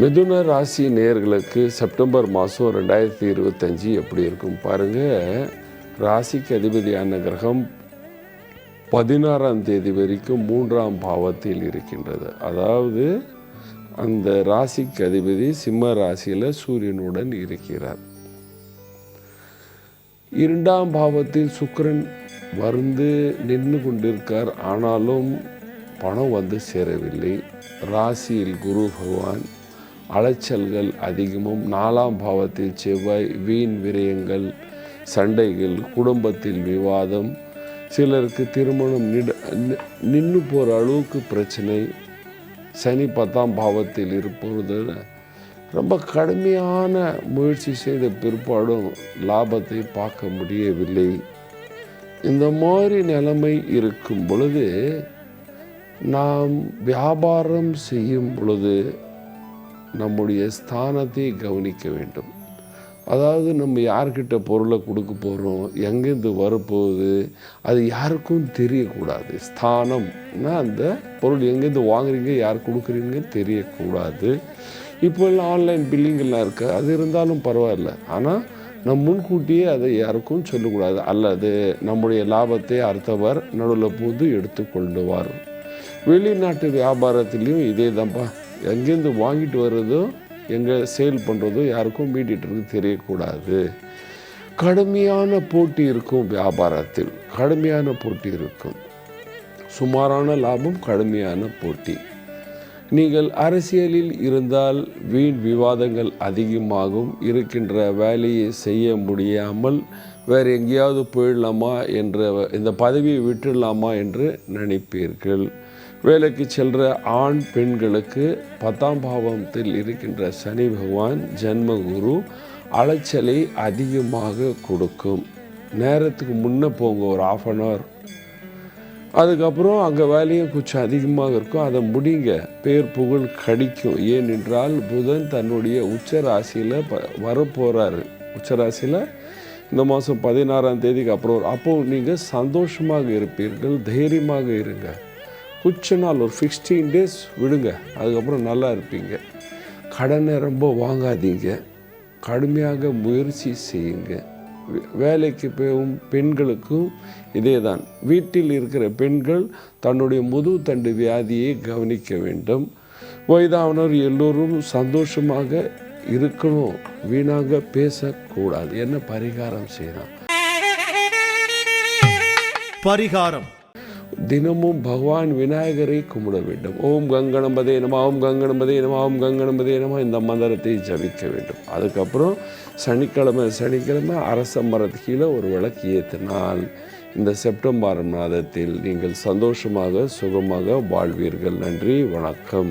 மிதுன ராசி நேயர்களுக்கு செப்டம்பர் மாதம் ரெண்டாயிரத்தி இருபத்தஞ்சி எப்படி இருக்கும் பாருங்கள் ராசிக்கு அதிபதியான கிரகம் பதினாறாம் தேதி வரைக்கும் மூன்றாம் பாவத்தில் இருக்கின்றது. அதாவது அந்த ராசிக்கு அதிபதி சிம்ம ராசியில் சூரியனுடன் இருக்கிறார். இரண்டாம் பாவத்தில் சுக்கரன் வந்து நின்று கொண்டிருக்கார். ஆனாலும் பணம் வந்து சேரவில்லை. ராசியில் குரு பகவான் அலைச்சல்கள் அதிகமும் நாலாம் பாவத்தில் செவ்வாய் வீண் விரயங்கள் சண்டைகள் குடும்பத்தில் விவாதம் சிலருக்கு திருமணம் நிட நின்று போகிற அளவுக்கு பிரச்சனை சனி பத்தாம் பாவத்தில் இருப்பது ரொம்ப கடுமையான முயற்சி செய்த பிற்பாடும் லாபத்தை பார்க்க முடியவில்லை. இந்த மாதிரி நிலைமை இருக்கும் பொழுது நாம் வியாபாரம் செய்யும் பொழுது நம்முடைய ஸ்தானத்தை கவனிக்க வேண்டும். அதாவது நம்ம யார்கிட்ட பொருளை கொடுக்க போகிறோம் எங்கேருந்து வரப்போகுது அது யாருக்கும் தெரியக்கூடாது. ஸ்தானம்னா அந்த பொருள் எங்கேருந்து வாங்குறீங்க யார் கொடுக்குறீங்க தெரியக்கூடாது. இப்போ எல்லாம் ஆன்லைன் பில்லிங்கெல்லாம் இருக்குது அது இருந்தாலும் பரவாயில்ல. ஆனால் நம் முன்கூட்டியே அதை யாருக்கும் சொல்லக்கூடாது. அல்லது நம்முடைய லாபத்தை அடுத்தவர் நடுவில் போது எடுத்துக்கொள்ளுவார். வெளிநாட்டு வியாபாரத்துலேயும் இதே தான்ப்பா எங்கேருந்து வாங்கிட்டு வர்றதோ எங்கே சேல் பண்ணுறதோ யாருக்கும் மீடியேட்டருக்கு தெரியக்கூடாது. கடுமையான போட்டி இருக்கும் வியாபாரத்தில். கடுமையான போட்டி இருக்கும். சுமாரான லாபம் கடுமையான போட்டி. நீங்கள் அரசியலில் இருந்தால் வீண் விவாதங்கள் அதிகமாகும். இருக்கின்ற வேலையை செய்ய முடியாமல் வேறு எங்கேயாவது போயிடலாமா என்ற இந்த பதவியை விட்டுடலாமா என்று நினைப்பீர்கள். வேலைக்கு செல்கிற ஆண் பெண்களுக்கு பத்தாம் பாவத்தில் இருக்கின்ற சனி பகவான் ஜென்மகுரு அலைச்சலை அதிகமாக கொடுக்கும். நேரத்துக்கு முன்னே போங்க ஒரு ஆஃப் அன் ஹவர் அதுக்கப்புறம் அங்கே வேலையும் கொஞ்சம் அதிகமாக இருக்கும். அதை முடிங்க. பேர் புகழ் கடிக்கும். ஏனென்றால் புதன் தன்னுடைய உச்ச ராசியில் ப வரப்போகிறாரு உச்ச ராசியில் இந்த மாதம் பதினாறாம் தேதிக்கு அப்புறம். அப்போது நீங்கள் சந்தோஷமாக இருப்பீர்கள் தைரியமாக இருங்க. கொஞ்ச நாள் ஒரு சிக்ஸ்டீன் டேஸ் விடுங்க. அதுக்கப்புறம் நல்லா இருப்பீங்க. கடனை ரொம்ப வாங்காதீங்க. கடுமையாக முயற்சி செய்யுங்க. வே- வேலைக்கு போகும் பெண்களுக்கும் இதே தான் வீட்டில் இருக்கிற பெண்கள் தன்னுடைய முதுகு தண்டு வியாதியை கவனிக்க வேண்டும். வயதானவர் எல்லோரும் சந்தோஷமாக இருக்கணும். வீணாக பேசக்கூடாது. என்ன பரிகாரம் செய்யலாம்? பரிகாரம். தினமும் பகவான் விநாயகரை கும்பிட வேண்டும். ஓம் கங்கணபதே நம ஓம் கங்கணபதே நம ஓம் கங்கணபதே நம இந்த மந்திரத்தை ஜபிக்க வேண்டும். அதுக்கப்புறம் சனிக்கிழமை சனிக்கிழமை அரச மரத்து கீழே ஒரு விளக்கு ஏற்றினால் இந்த செப்டம்பர் மாதத்தில் நீங்கள் சந்தோஷமாக சுகமாக வாழ்வீர்கள். நன்றி வணக்கம்.